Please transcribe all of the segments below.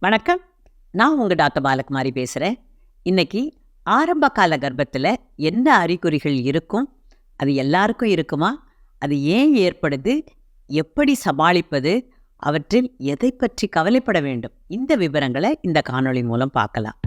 வணக்கம். நான் உங்கள் டாக்டர் பாலகுமாரி பேசுகிறேன் இன்னைக்கு ஆரம்ப கால கர்ப்பத்தில் என்ன அறிகுறிகள் இருக்கும்? அது எல்லாருக்கும் இருக்குமா? அது ஏன் ஏற்படுது? எப்படி சமாளிப்பது? அவற்றில் எதை பற்றி கவலைப்பட வேண்டும்? இந்த விவரங்களை இந்த காணொளி மூலம் பார்க்கலாம்.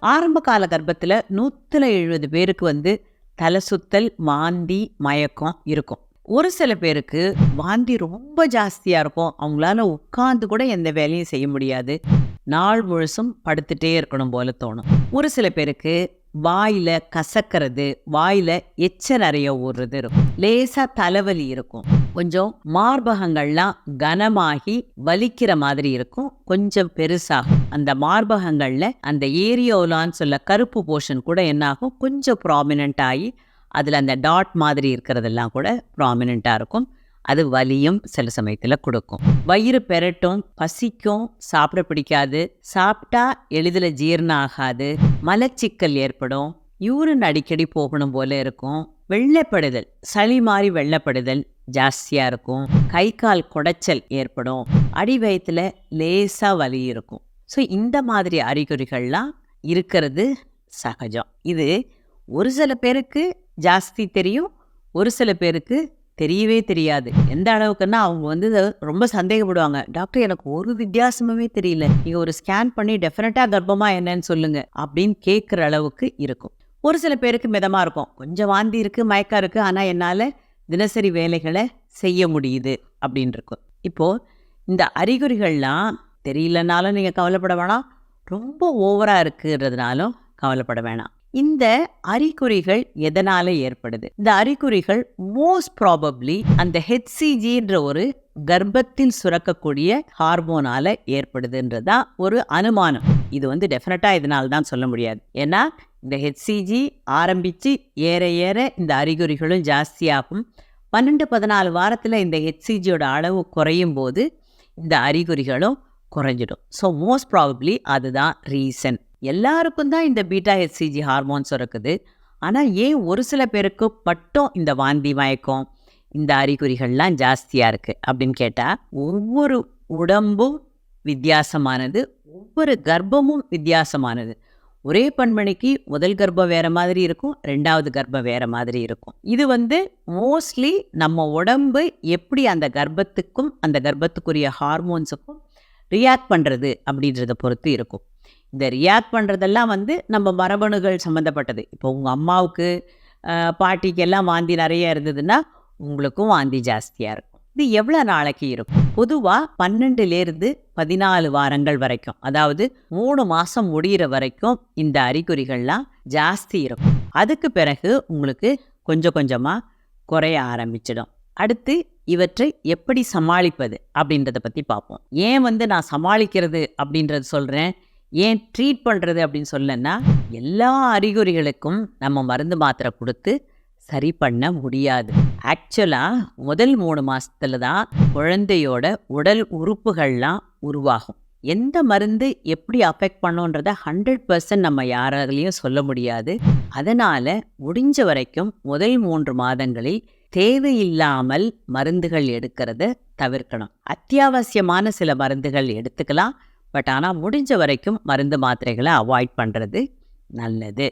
ஆரம்ப கால கர்ப்பத்தில் நூற்றில் எழுபது பேருக்கு வந்து தலை சுத்தல் வாந்தி மயக்கம் இருக்கும். ஒரு சில பேருக்கு வாந்தி ரொம்ப ஜாஸ்தியாக இருக்கும். அவங்களால உட்காந்து கூட எந்த வேலையும் செய்ய முடியாது. நாள் முழுசும் படுத்துட்டே இருக்கணும் போல தோணும். ஒரு சில பேருக்கு வாயில் கசக்கிறது வாயில் எச்ச நிறைய ஊறுறது இருக்கும். லேசாக தலைவலி இருக்கும். கொஞ்சம் மார்பகங்கள்லாம் கனமாகி வலிக்கிற மாதிரி இருக்கும். கொஞ்சம் பெருசாகும். அந்த மார்பகங்களில் அந்த ஏரியோலான்னு சொல்ல கருப்பு போர்ஷன் கூட என்னாகும்? கொஞ்சம் ப்ராமினென்ட் ஆகி அதில் அந்த டாட் மாதிரி இருக்கிறதெல்லாம் கூட ப்ராமினெண்ட்டாக இருக்கும். அது வலியும் சில சமயத்தில் கொடுக்கும். வயிறு பெரட்டும் பசிக்கும் சாப்பிட பிடிக்காது. சாப்பிட்டா எளிதில் ஜீரணம் ஆகாது. மலச்சிக்கல் ஏற்படும். யூரின் அடிக்கடி போகணும் போல இருக்கும். வெள்ளைப்படுதல் சளி மாதிரி வெள்ளப்படுதல் ஜாஸ்தியாக இருக்கும். கை கால் குடைச்சல் ஏற்படும். அடி வயிற்றுல லேசாக வலி இருக்கும். ஸோ இந்த மாதிரி அறிகுறிகள்லாம் இருக்கிறது சகஜம். இது ஒரு சில பேருக்கு ஜாஸ்தி தெரியும் ஒரு சில பேருக்கு தெரியவே தெரியாது. எந்த அளவுக்குன்னா அவங்க வந்து ரொம்ப சந்தேகப்படுவாங்க. டாக்டர் எனக்கு ஒரு வித்தியாசமுமே தெரியல. நீங்க ஒரு ஸ்கேன் பண்ணி டெஃபினட்டா கர்ப்பமா என்னன்னு சொல்லுங்க. அப்படின்னு கேட்குற அளவுக்கு இருக்கும். ஒரு சில பேருக்கு மிதமா இருக்கும். கொஞ்சம் வாந்தி இருக்கு மயக்கம் இருக்கு. ஆனால் என்னால் தினசரி வேலைகளை செய்ய முடியுது அப்படின்னு இருக்கும். இப்போ இந்த அறிகுறிகள்லாம் தெரியலனாலும் நீங்கள் கவலைப்பட வேணாம். ரொம்ப ஓவராக இருக்குன்றதுனாலும் கவலைப்பட வேணாம். இந்த அறிகுறிகள் எதனால ஏற்படுது? இந்த அறிகுறிகள் மோஸ்ட் ப்ராபப்ளி அந்த ஹெச்சிஜின்ற ஒரு கர்ப்பத்தில் சுரக்கக்கூடிய ஹார்மோனால ஏற்படுதுன்றதான் ஒரு அனுமானம். இது வந்து டெஃபினட்டா இதனால தான் சொல்ல முடியாது. ஏன்னா இந்த ஹெச்சிஜி ஆரம்பிச்சு ஏற ஏற இந்த அறிகுறிகளும் ஜாஸ்தியாகும். பன்னெண்டு பதினாலு வாரத்தில் இந்த ஹெச்சிஜியோட அளவு குறையும் போது இந்த அறிகுறிகளும் குறைஞ்சிடும். ஸோ மோஸ்ட் ப்ராபப்ளி அதுதான் ரீசன் எல்லாருக்கும் தான் இந்த பீட்டா ஹெச்சிஜி ஹார்மோன்ஸ் இருக்குது ஆனால் ஏன் ஒரு சில பேருக்கு பட்டும் இந்த வாந்தி மயக்கம் இந்த அறிகுறிகள்லாம் ஜாஸ்தியாக இருக்குது அப்படின்னு கேட்டால் ஒவ்வொரு உடம்பும் வித்தியாசமானது ஒவ்வொரு கர்ப்பமும் வித்தியாசமானது. ஒரே பண்மணிக்கு முதல் கர்ப்பம் வேற மாதிரி இருக்கும் ரெண்டாவது கர்ப்பம் வேற மாதிரி இருக்கும். இது வந்து மோஸ்ட்லி நம்ம உடம்பு எப்படி அந்த கர்ப்பத்துக்கும் அந்த கர்ப்பத்துக்குரிய ஹார்மோன்ஸுக்கும் ரியாக்ட் பண்ணுறது அப்படின்றத பொறுத்து இருக்கும். இந்த ரியாக்ட் பண்ணுறதெல்லாம் வந்து நம்ம மரபணுகள் சம்மந்தப்பட்டது இப்போ உங்கள் அம்மாவுக்கு பாட்டிக்கெல்லாம் வாந்தி நிறைய இருந்ததுன்னா உங்களுக்கும் வாந்தி ஜாஸ்தியாக இருக்கும். இது எவ்வளோ நாளைக்கு இருக்கும்? பொதுவாக பன்னெண்டுலேருந்து பதினாலு வாரங்கள் வரைக்கும் அதாவது மூணு மாதம் முடிகிற வரைக்கும் இந்த அறிகுறிகள்லாம் ஜாஸ்தி இருக்கும். அதுக்கு பிறகு உங்களுக்கு கொஞ்சம் கொஞ்சமாக குறைய ஆரம்பிச்சிடும். அடுத்து இவற்றை எப்படி சமாளிப்பது அப்படின்றத பற்றி பார்ப்போம். ஏன் வந்து நான் சமாளிக்கிறது அப்படின்றது சொல்கிறேன் ஏன் ட்ரீட் பண்ணுறது அப்படின்னு சொல்லனா எல்லா அறிகுறிகளுக்கும் நம்ம மருந்து மாத்திரை கொடுத்து சரி பண்ண முடியாது. ஆக்சுவலாக முதல் மூணு மாதத்தில் தான் குழந்தையோட உடல் உறுப்புகள்லாம் உருவாகும். எந்த மருந்து எப்படி அஃபெக்ட் பண்ணோன்றத ஹண்ட்ரட் பர்சன்ட் நம்ம யாராலையும் சொல்ல முடியாது. அதனால் முடிஞ்ச வரைக்கும் முதல் மூன்று மாதங்களில் தேவையில்லாமல் மருந்துகள் எடுக்கிறத தவிர்க்கணும். அத்தியாவசியமான சில மருந்துகள் எடுத்துக்கலாம். பட் ஆனால் முடிஞ்ச வரைக்கும் மருந்து மாத்திரைகளை அவாய்ட் பண்ணுறது நல்லது.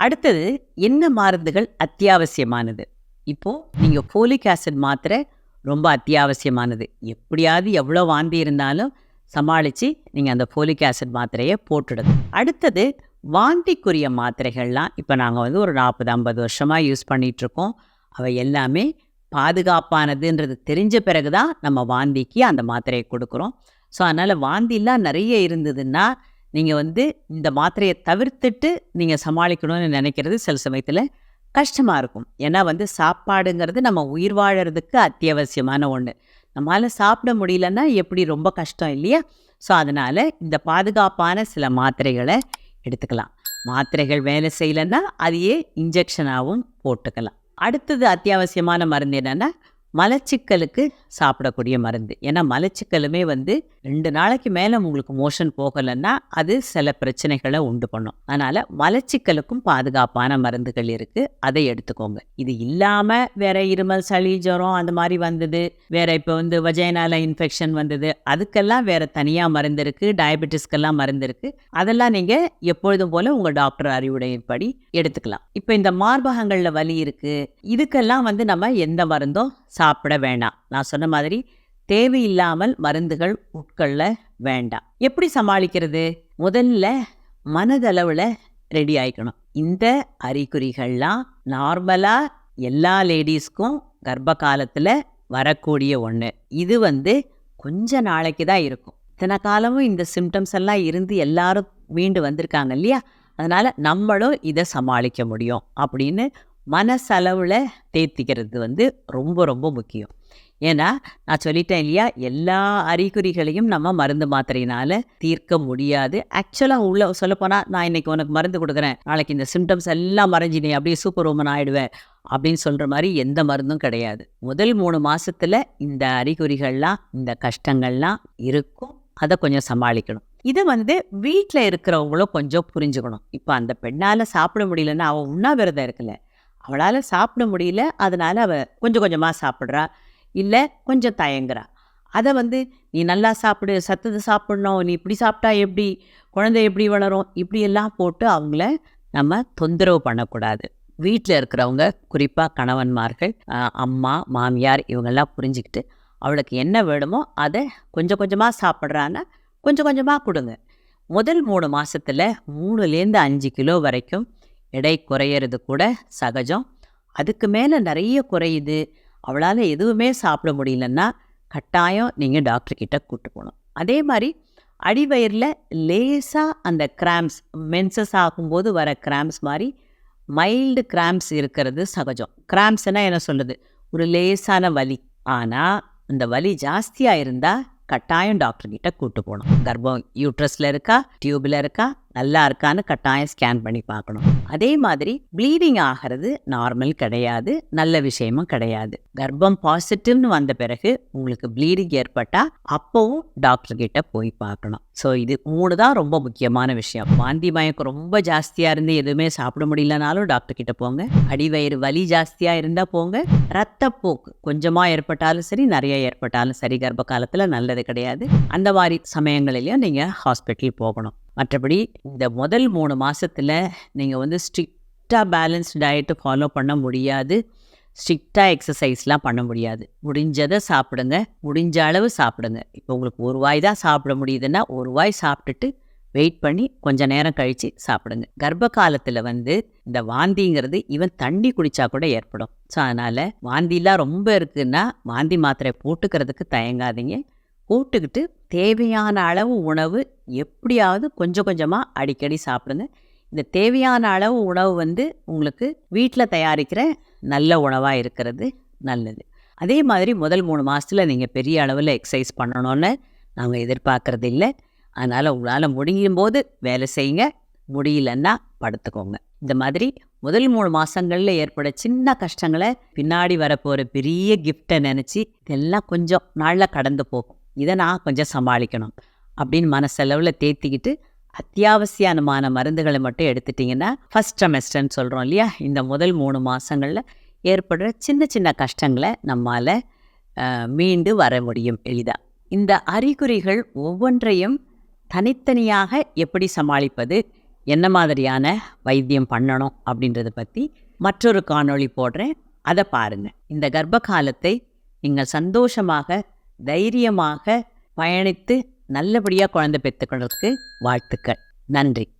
அடுத்தது என்ன மருந்துகள் அத்தியாவசியமானது? இப்போது நீங்கள் ஃபோலிக் ஆசிட் மாத்திரை ரொம்ப அத்தியாவசியமானது. எப்படியாவது எவ்வளோ வாந்தி இருந்தாலும் சமாளித்து நீங்கள் அந்த ஃபோலிக் ஆசிட் மாத்திரையை போட்டுடணும். அடுத்தது வாந்திக்குரிய மாத்திரைகள்லாம் இப்போ நாங்கள் வந்து ஒரு நாற்பது ஐம்பது வருஷமாக யூஸ் பண்ணிகிட்ருக்கோம் அவை எல்லாமே பாதுகாப்பானதுன்றது தெரிஞ்ச பிறகு தான் நம்ம வாந்திக்கு அந்த மாத்திரையை கொடுக்குறோம். ஸோ அதனால் வாந்திலாம் நிறைய இருந்ததுன்னா நீங்கள் வந்து இந்த மாத்திரையை தவிர்த்துட்டு நீங்கள் சமாளிக்கணும்னு நினைக்கிறது சில சமயத்தில் கஷ்டமாக இருக்கும். ஏன்னா வந்து சாப்பாடுங்கிறது நம்ம உயிர் வாழறதுக்கு அத்தியாவசியமான ஒன்று நம்மளால் சாப்பிட முடியலன்னா எப்படி ரொம்ப கஷ்டம் இல்லையா? ஸோ அதனால் இந்த பாதுகாப்பான சில மாத்திரைகளை எடுத்துக்கலாம். மாத்திரைகள் வேலை செய்யலைன்னா அதையே இன்ஜெக்ஷனாகவும் போட்டுக்கலாம். அடுத்தது அத்தியாவசியமான மருந்து என்னென்னா மலச்சிக்கலுக்கு சாப்பிடக்கூடிய மருந்து. ஏன்னா மலச்சிக்கலுமே வந்து ரெண்டு நாளைக்கு மேலே உங்களுக்கு மோஷன் போகலைன்னா அது சில பிரச்சனைகளை உண்டு பண்ணும். அதனால் மலச்சிக்கலுக்கும் பாதுகாப்பான மருந்துகள் இருக்குது அதை எடுத்துக்கோங்க. இது இல்லாமல் வேற இருமல் சளி ஜுரம் அந்த மாதிரி வந்தது. வேற இப்போ வந்து வஜைனால இன்ஃபெக்ஷன் வந்தது. அதுக்கெல்லாம் வேற தனியாக மருந்து இருக்குது டயபெட்டிஸ்க்கெல்லாம் மருந்து இருக்குது அதெல்லாம் நீங்கள் எப்பொழுதும் போல் உங்கள் டாக்டர் அறிவுரையின்படி எடுத்துக்கலாம். இப்போ இந்த மார்பகங்களில் வலி இருக்குது இதுக்கெல்லாம் வந்து நம்ம எந்த மருந்தும் சாப்பிட வேண்டாம் நான் சொன்ன மாதிரி தேவையில்லாமல் மருந்துகள் உட்கொள்ள வேண்டாம். எப்படி சமாளிக்கிறது? முதல்ல மனதளவில் ரெடி ஆகிக்கணும் இந்த அறிகுறிகள்லாம் நார்மலாக எல்லா லேடிஸ்க்கும் கர்ப்ப காலத்தில் வரக்கூடிய ஒன்று இது வந்து கொஞ்ச நாளைக்கு தான் இருக்கும். இத்தனை காலமும் இந்த சிம்டம்ஸ் எல்லாம் இருந்து எல்லாரும் மீண்டு வந்திருக்காங்க இல்லையா? அதனால் நம்மளும் இதை சமாளிக்க முடியும் அப்படின்னு மனசளவில் தேத்திக்கிறது வந்து ரொம்ப ரொம்ப முக்கியம். ஏன்னா நான் சொல்லிட்டேன் இல்லையா எல்லா அறிகுறிகளையும் நம்ம மருந்து மாத்திரையினால தீர்க்க முடியாது. ஆக்சுவலாக உள்ள சொல்லப்போனால் நான் இன்னைக்கு உனக்கு மருந்து கொடுக்குறேன். நாளைக்கு இந்த சிம்டம்ஸ் எல்லாம் மறைஞ்சினே அப்படியே சூப்பர் உமன் ஆகிடுவேன் அப்படின்னு சொல்கிற மாதிரி எந்த மருந்தும் கிடையாது. முதல் மூணு மாதத்தில் இந்த அறிகுறிகள்லாம் இந்த கஷ்டங்கள்லாம் இருக்கும். அதை கொஞ்சம் சமாளிக்கணும். இதை வந்து வீட்டில் இருக்கிறவங்களும் கொஞ்சம் புரிஞ்சுக்கணும். இப்போ அந்த பெண்ணால் சாப்பிட முடியலன்னா அவள் உண்ணாவிரதம் இருக்குல்ல. அவளால் சாப்பிட முடியல. அதனால் அவள் கொஞ்சம் கொஞ்சமாக சாப்பிட்றா. இல்லை கொஞ்சம் தயங்குறா. அதை வந்து நீ நல்லா சாப்பிடு சத்தத்தை சாப்பிடணும் நீ இப்படி சாப்பிட்டா எப்படி? குழந்தை எப்படி வளரும்? இப்படியெல்லாம் போட்டு அவங்கள நம்ம தொந்தரவு பண்ணக்கூடாது. வீட்டில் இருக்கிறவங்க குறிப்பாக கணவன்மார்கள் அம்மா மாமியார் இவங்கெல்லாம் புரிஞ்சுக்கிட்டு அவளுக்கு என்ன வேணுமோ அதை கொஞ்சம் கொஞ்சமாக சாப்பிட்றான்னா கொஞ்சம் கொஞ்சமாக கொடுங்க. முதல் மூணு மாதத்தில் மூணுலேருந்து அஞ்சு கிலோ வரைக்கும் எடை குறையிறது கூட சகஜம். அதுக்கு மேலே நிறைய குறையுது. அவளால் எதுவுமே சாப்பிட முடியலன்னா கட்டாயம் நீங்கள் டாக்டர்கிட்ட கூட்டு போகணும். அதே மாதிரி அடிவயிறில் லேசாக அந்த கிராம்ஸ் மென்சஸ் ஆகும்போது வர கிராம்ஸ் மாதிரி மைல்டு கிராம்ஸ் இருக்கிறது சகஜம். கிராம்ஸ்னால் என்ன சொல்லுது ஒரு லேசான வலி. ஆனால் அந்த வலி ஜாஸ்தியாக இருந்தால் கட்டாயம் டாக்டர்கிட்ட கூட்டு போகணும். கர்ப்பம் யூட்ரஸில் இருக்கா டியூபில் இருக்கா நல்லா இருக்கான்னு கட்டாயம் ஸ்கேன் பண்ணி பார்க்கணும். அதே மாதிரி ப்ளீடிங் ஆகிறது நார்மல் கிடையாது நல்ல விஷயமும் கிடையாது. கர்ப்பம் பாசிட்டிவ்னு வந்த பிறகு உங்களுக்கு ப்ளீடிங் ஏற்பட்டால் அப்போவும் டாக்டர் கிட்ட போய் பார்க்கணும். ஸோ இது மூணு தான் ரொம்ப முக்கியமான விஷயம். வாந்தி மயக்கம் ரொம்ப ஜாஸ்தியாக இருந்து எதுவுமே சாப்பிட முடியலனாலும் டாக்டர் கிட்ட போங்க. அடிவயிறு வலி ஜாஸ்தியாக இருந்தால் போங்க. ரத்தப்போக்கு கொஞ்சமாக ஏற்பட்டாலும் சரி நிறைய ஏற்பட்டாலும் சரி கர்ப்ப காலத்தில் நல்லது கிடையாது. அந்த மாதிரி சமயங்களிலையும் நீங்கள் ஹாஸ்பிட்டல் போகணும். மற்றபடி இந்த முதல் மூணு மாதத்தில் நீங்கள் வந்து ஸ்ட்ரிக்டாக பேலன்ஸ் டயட்டு ஃபாலோ பண்ண முடியாது. ஸ்ட்ரிக்டாக எக்ஸசைஸ்லாம் பண்ண முடியாது. முடிஞ்சதை சாப்பிடுங்க. முடிஞ்ச அளவு சாப்பிடுங்க. இப்போ உங்களுக்கு ஒரு வாய் தான் சாப்பிட முடியுதுன்னா ஒரு வாய் சாப்பிட்டுட்டு வெயிட் பண்ணி கொஞ்ச நேரம் கழித்து சாப்பிடுங்க. கர்ப்ப காலத்தில் வந்து இந்த வாந்திங்கிறது ஈவன் தண்ணி குடித்தா கூட ஏற்படும். ஸோ அதனால் வாந்திலாம் ரொம்ப இருக்குன்னா வாந்தி மாத்திரை போட்டுக்கிறதுக்கு தயங்காதீங்க. போட்டுக்கிட்டு தேவையான அளவு உணவு எப்படியாவது கொஞ்சம் கொஞ்சமாக அடிக்கடி சாப்பிடுங்க. இந்த தேவையான அளவு உணவு வந்து உங்களுக்கு வீட்டில் தயாரிக்கிற நல்ல உணவாக இருக்கிறது நல்லது. அதே மாதிரி முதல் மூணு மாதத்தில் நீங்கள் பெரிய அளவில் எக்ஸசைஸ் பண்ணணும்னு நாங்கள் எதிர்பார்க்குறது இல்லை. அதனால் உங்களால் முடியும் போது வேலை செய்யுங்க. முடியலன்னா படுத்துக்கோங்க. இந்த மாதிரி முதல் மூணு மாதங்களில் ஏற்பட சின்ன கஷ்டங்களை பின்னாடி வரப்போகிற பெரிய கிஃப்டை நினச்சி இதெல்லாம் கொஞ்சம் நாளில் கடந்து போகும். இதை நான் கொஞ்சம் சமாளிக்கணும். அப்படின்னு மனசளவில் தேத்திக்கிட்டு அத்தியாவசியமான மருந்துகளை மட்டும் எடுத்துட்டிங்கன்னா ஃபஸ்ட் செமஸ்டர்ன்னு சொல்கிறோம் இல்லையா? இந்த முதல் மூணு மாதங்களில் ஏற்படுற சின்ன சின்ன கஷ்டங்களை நம்மால் மீண்டு வர முடியும் எளிதாக இந்த அறிகுறிகள் ஒவ்வொன்றையும் தனித்தனியாக எப்படி சமாளிப்பது என்ன மாதிரியான வைத்தியம் பண்ணணும் அப்படின்றத பற்றி மற்றொரு காணொளி போடுறேன். அதை பாருங்கள் இந்த கர்ப்ப காலத்தை நீங்கள் சந்தோஷமாக தைரியமாக பயணித்து நல்லபடியாக குழந்தை பெற்றுக்கிறதுக்கு வாழ்த்துக்கள். நன்றி.